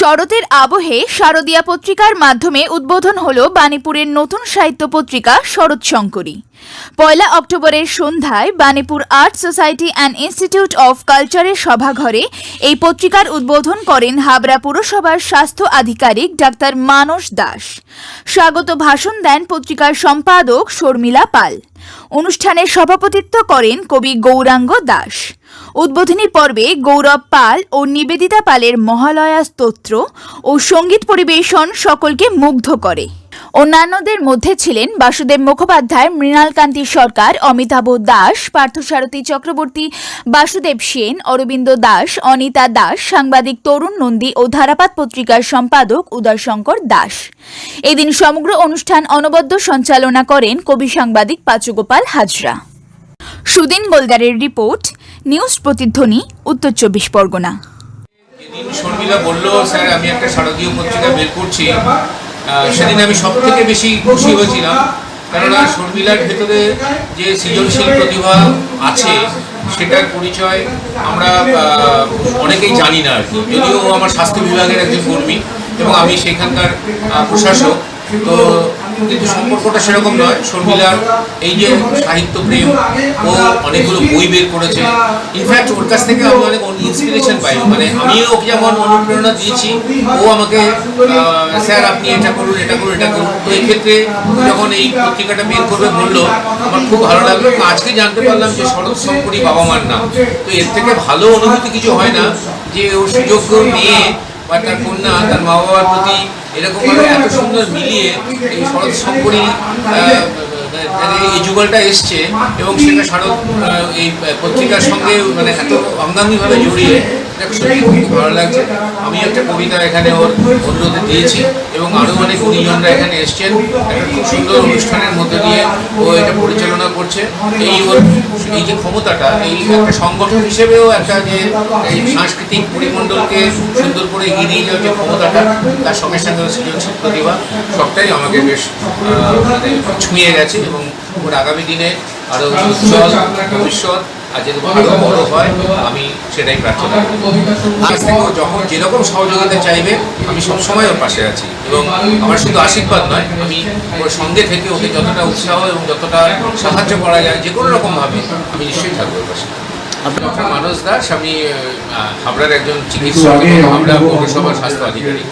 শরতের আবহে শারদীয়া পত্রিকার মাধ্যমে উদ্বোধন হল বাণীপুরের নতুন সাহিত্য পত্রিকা শরৎ শঙ্করী। পয়লা অক্টোবরের সন্ধ্যায় Banipur art society and institute of কালচারের সভাঘরে এই পত্রিকার উদ্বোধন করেন হাবড়া পুরসভার স্বাস্থ্য আধিকারিক ডাক্তার মানস দাস। স্বাগত ভাষণ দেন পত্রিকার সম্পাদক শর্মিলা পাল। অনুষ্ঠানের সভাপতিত্ব করেন কবি গৌরাঙ্গ দাস। উদ্বোধনী পর্বে গৌরব পাল ও নিবেদিতা পালের মহালয়া স্তোত্র ও সংগীত পরিবেশন সকলকে মুগ্ধ করে। অন্যান্যদের মধ্যে ছিলেন বাসুদেব মুখোপাধ্যায় মৃণালকান্তি সরকার, অমিতাভ দাস, পার্থসারথী চক্রবর্তী, বাসুদেব সেন, অরবিন্দ দাস, অনিতা দাস, সাংবাদিক তরুণ নন্দী ও ধারাপাত পত্রিকার সম্পাদক উদয়শঙ্কর দাস। এদিন সমগ্র অনুষ্ঠান অনবদ্য সঞ্চালনা করেন কবি সাংবাদিক পাচুগোপাল হাজরা। সুদিন গোলদারের রিপোর্ট, নিউজ প্রতিধ্বনি, উত্তর চব্বিশ পরগনা। শর্মিলা বলল, স্যার, আমি একটা শারদীয় পত্রিকা বের করছি। সেদিন আমি সব থেকে বেশি খুশি হয়েছিলাম। কেননা শর্মিলার ভেতরে যে সৃজনশীল প্রতিভা আছে, সেটার পরিচয় আমরা অনেকেই জানি না আর কি। যদিও আমার স্বাস্থ্য বিভাগের একজন কর্মী এবং আমি সেখানকার প্রশাসক, তো কিন্তু সম্পর্কটা সেরকম নয়। শর্মিলার এই যে সাহিত্য প্রেম ও অনেকগুলো বই বের করেছে। ইনফ্যাক্ট ওর কাছ থেকে আমি অনেক ইন্সপিরেশন পাই। মানে আমিও ওকে যেমন অনুপ্রেরণা দিয়েছি, ও আমাকে স্যার, আপনি এটা করুন এটা করুন এটা করুন। তো এই যখন এই পত্রিকাটা বের করবে বলল, আমার খুব ভালো লাগল। আজকে জানতে পারলাম যে শরৎ শঙ্করী বাবা মার নাম। তো এর থেকে ভালো অনুভূতি কিছু হয় না, যে ও সুযোগ্য মেয়ে বা তার কন্যা তার মা বাবার প্রতি এরকমভাবে এত সুন্দর মিলিয়ে এই শরৎ শঙ্করী এই যুগলটা এসছে এবং সেটা শারদ এই পত্রিকার সঙ্গে মানে এত অঙ্গাঙ্গিভাবে জড়িয়ে এটা সত্যি খুব ভালো লাগছে। আমি একটা কবিতা এখানে ওর অনুরোধে দিয়েছি এবং আরও অনেক গুণীজনরা এখানে এসছেন। খুব সুন্দর অনুষ্ঠানের মধ্যে দিয়ে ও এটা পরিচালনা করছে। এই ওর এই যে ক্ষমতাটা এই একটা সংগঠন হিসেবেও একটা যে এই সাংস্কৃতিক পরিমণ্ডলকে সুন্দর করে এগিয়ে নিয়ে যাওয়ার যে ক্ষমতাটা তার সঙ্গে সঙ্গে সৃজনশীল প্রতিভা সবটাই আমাকে বেশ আহ, মানে ছুঁয়ে গেছে এবং ওর আগামী দিনে আরও উজ্জ্বল ভবিষ্যৎ আর আরও বড় হয় আমি সেটাই প্রার্থনা করি। আজ থেকে যখন যেরকম সহযোগিতা চাইবে আমি সবসময় ওর পাশে আছি। এবং আমার শুধু আশীর্বাদ নয় আমি ওর সঙ্গে থেকে ওকে যতটা উৎসাহ এবং যতটা সাহায্য করা যায় যে কোনো রকমভাবে আমি নিশ্চয়ই থাকব ওর পাশে। ডক্টর মানস দাস আমি হাবড়ার একজন চিকিৎসক এবং হাবড়া পৌরসভার স্বাস্থ্য আধিকারিক।